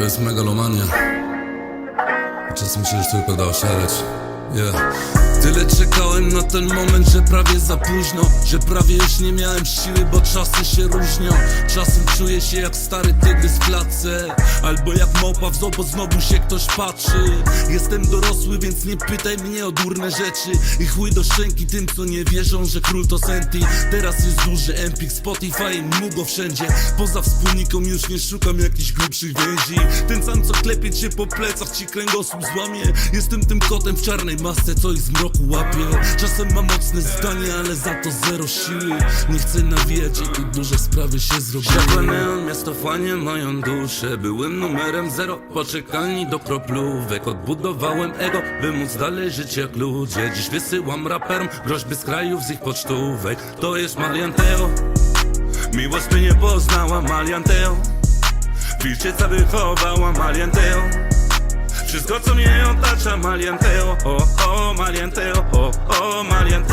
To jest megalomania. Czasem się już tylko da oszaleć. Yeah. Tyle czekałem na ten moment, że prawie za późno Że prawie już nie miałem siły, bo czasy się różnią. Czasem czuję się jak stary tygrys w klatce Albo jak małpa w zoo, bo znowu się ktoś patrzy. Jestem dorosły, więc nie pytaj mnie o durne rzeczy. I chuj do szczęki tym, co nie wierzą, że król to Senti. Teraz jest duży Empik, Spotify i mu wszędzie. Poza wspólniką już nie szukam jakichś grubszych więzi. Ten sam, co klepie cię po plecach, ci kręgosłup złamie. Jestem tym kotem w czarnej masce, co ich z mroku łapie Czasem mam mocne zdanie, ale za to zero siły. Nie chcę nawijać tu duże sprawy się zrobiły. Światła neon, miasto fanie duszę. Byłem numerem zero, poczekalni do kroplówek. Odbudowałem ego, by móc dalej żyć jak ludzie. Dziś wysyłam raperom groźby z krajów z ich pocztówek. To jest Malianteo Miłość mnie nie poznała, Malianteo Wilczyca wychowała Malianteo Wszystko co mnie otacza Malianteo, o, o, Malianteo, o, o, Malianteo